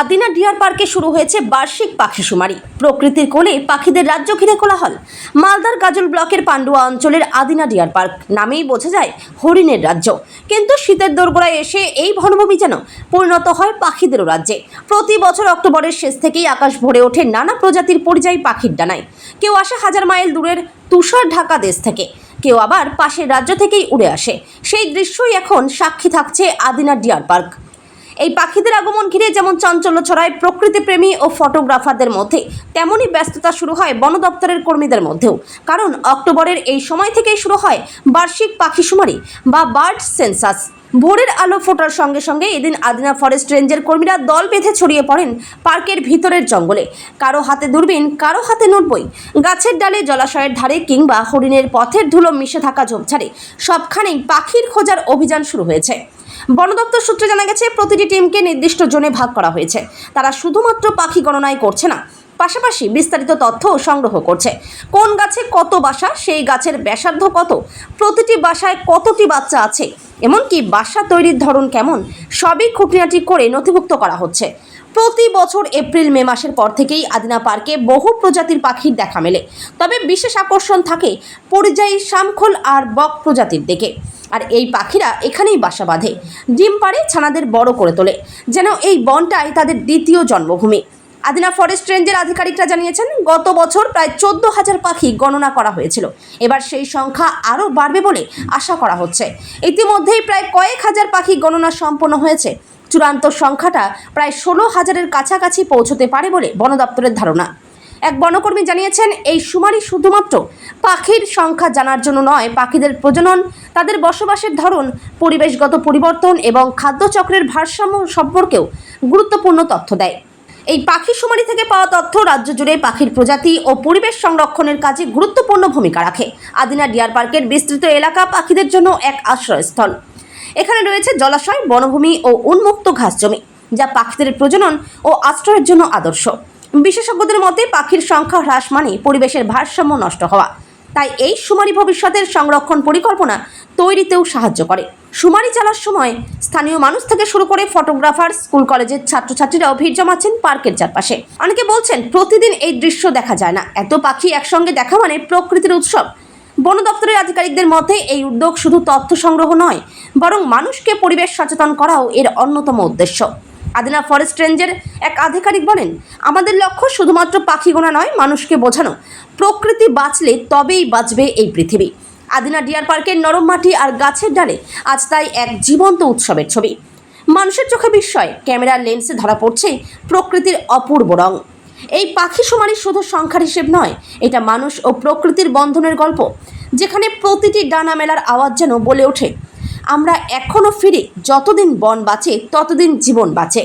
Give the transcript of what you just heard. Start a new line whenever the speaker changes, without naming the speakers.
Adina deer পার্কে শুরু হয়েছে বার্ষিক পাখি শুমারি। প্রকৃতির কোলে পাখিদের রাজ্য ঘিরে কোলাহল। মালদার গাজল ব্লকের পান্ডুয়া অঞ্চলের আদিনা ডিয়ার পার্ক নামেই বোঝা যায় হরিণের রাজ্য। কিন্তু শীতের দোরগোড়ায় এসে এই ভনভূমি যেন পরিণত হয় পাখিদেরও রাজ্যে। প্রতি বছর অক্টোবরের শেষ থেকেই আকাশ ভরে ওঠে নানা প্রজাতির পরিযায়ী পাখির ডানায়। কেউ আসে হাজার মাইল দূরের তুষার ঢাকা দেশ থেকে। কেউ আবার পাশের রাজ্য থেকেই উড়ে আসে। সেই দৃশ্যই এখন সাক্ষী থাকছে আদিনা ডিয়ার পার্ক। এই পাখিদের আগমন ঘিরে যেমন চাঞ্চল্য ছড়ায় প্রকৃতিপ্রেমী ও ফটোগ্রাফারদের মধ্যে, তেমনই ব্যস্ততা শুরু হয় বন দপ্তরের কর্মীদের মধ্যেও। কারণ অক্টোবরের এই সময় থেকেই শুরু হয় বার্ষিক পাখি শুমারি বা বার্ড সেন্সাস। ভোরের আলো ফোটার সঙ্গে সঙ্গে এদিন আদিনা ফরেস্ট রেঞ্জের কর্মীরা দল বেঁধে ছড়িয়ে পড়েন পার্কের ভিতরের জঙ্গলে। কারও হাতে দূরবীন, কারও হাতে নোটবই। গাছের ডালে জলাশয়ের ধারে কিংবা হরিণের পথের ধুলো মিশে থাকা ঝোপঝাড়ে সবখানেই পাখির খোঁজার অভিযান শুরু হয়েছে। বন দপ্তর সূত্রে জানা গেছে, প্রতিটি টিমকে নির্দিষ্ট জোনে ভাগ করা হয়েছে। তারা শুধুমাত্র পাখি গণনায় করছে না, পাশাপাশি বিস্তারিত তথ্যও সংগ্রহ করছে। কোন গাছে কত বাসা, সেই গাছের ব্যাসার্ধ কত, প্রতিটি বাসায় কতটি বাচ্চা আছে, এমনকি বাসা তৈরির ধরন কেমন, সবই খুঁটিনাটি করে নথিভুক্ত করা হচ্ছে। প্রতি বছর এপ্রিল, মে মাসের পর থেকেই আদিনা পার্কে বহু প্রজাতির পাখির দেখা মেলে। তবে বিশেষ আকর্ষণ থাকে পরিযায়ী শামখোল আর বক প্রজাতির দিকে। আর এই পাখিরা এখানেই বাসা বাঁধে। ডিম পাড়ে ছানাদের বড় করে তোলে। যেন এই বনটাই তাদের দ্বিতীয় জন্মভূমি। আদিনা ফরেস্ট রেঞ্জের আধিকারিকরা জানিয়েছেন, গত বছর প্রায় চোদ্দ হাজার পাখি গণনা করা হয়েছিল। এবার সেই সংখ্যা আরও বাড়বে বলে আশা করা হচ্ছে। ইতিমধ্যেই প্রায় কয়েক হাজার পাখি গণনা সম্পন্ন হয়েছে। চূড়ান্ত সংখ্যাটা প্রায় ষোলো হাজারের কাছাকাছি পৌঁছতে পারে বলে বন দপ্তরের ধারণা। এক বনকর্মী জানিয়েছেন, এই শুমারি শুধুমাত্র পাখির সংখ্যা জানার জন্য নয়, পাখিদের প্রজনন, তাদের বসবাসের ধরন, পরিবেশগত পরিবর্তন এবং খাদ্যচক্রের ভারসাম্য সম্পর্কেও গুরুত্বপূর্ণ তথ্য দেয়। এই পাখি শুমারি থেকে পাওয়া তথ্য রাজ্য জুড়ে পাখির প্রজাতি ও পরিবেশ সংরক্ষণের কাজে গুরুত্বপূর্ণ ভূমিকা রাখে। আদিনা ডিয়ার পার্কের বিস্তৃত এলাকা পাখিদের জন্য এক আশ্রয়স্থল। এখানে রয়েছে জলাশয়, বনভূমি ও উন্মুক্ত ঘাস জমি, যা পাখিদের প্রজনন ও আশ্রয়ের জন্য আদর্শ। বিশেষজ্ঞদের মতে, পাখির সংখ্যা হ্রাস মানে পরিবেশের ভারসাম্য নষ্ট হওয়া। তাই এই সুমারি ভবিষ্যতের সংরক্ষণ পরিকল্পনা তৈরিতেও সাহায্য করে। সুমারি চালার সময় স্থানীয় মানুষ থেকে শুরু করে ফটোগ্রাফার, স্কুল কলেজের ছাত্রছাত্রীরাও ভিড় জমাচ্ছেন পার্কের চারপাশে। অনেকে বলছেন, প্রতিদিন এই দৃশ্য দেখা যায় না। এত পাখি একসঙ্গে দেখা মানে প্রকৃতির উৎসব। বন দপ্তরের আধিকারিকদের মতে, এই উদ্যোগ শুধু তথ্য সংগ্রহ নয়, বরং মানুষকে পরিবেশ সচেতন করাও এর অন্যতম উদ্দেশ্য। আদিনা ফরেস্ট রেঞ্জের এক আধিকারিক বলেন, আমাদের লক্ষ্য শুধুমাত্র পাখি গোনা নয়, মানুষকে বোঝানো। প্রকৃতি বাঁচলে তবেই বাঁচবে এই পৃথিবী। আদিনা ডিয়ার পার্কের নরম মাটি আর গাছের ডালে আজ তাই এক জীবন্ত উৎসবের ছবি। মানুষের চোখে বিস্ময়, ক্যামেরার লেন্সে ধরা পড়ছে প্রকৃতির অপূর্ব রং। এই পাখি শুমারি শুধু সংখ্যার হিসেব নয়, এটা মানুষ ও প্রকৃতির বন্ধনের গল্প, যেখানে প্রতিটি ডানা মেলার আওয়াজ যেন বলে ওঠে। আমরা এখনও ফিরে যতদিন বন বাঁচে ততদিন জীবন বাঁচে।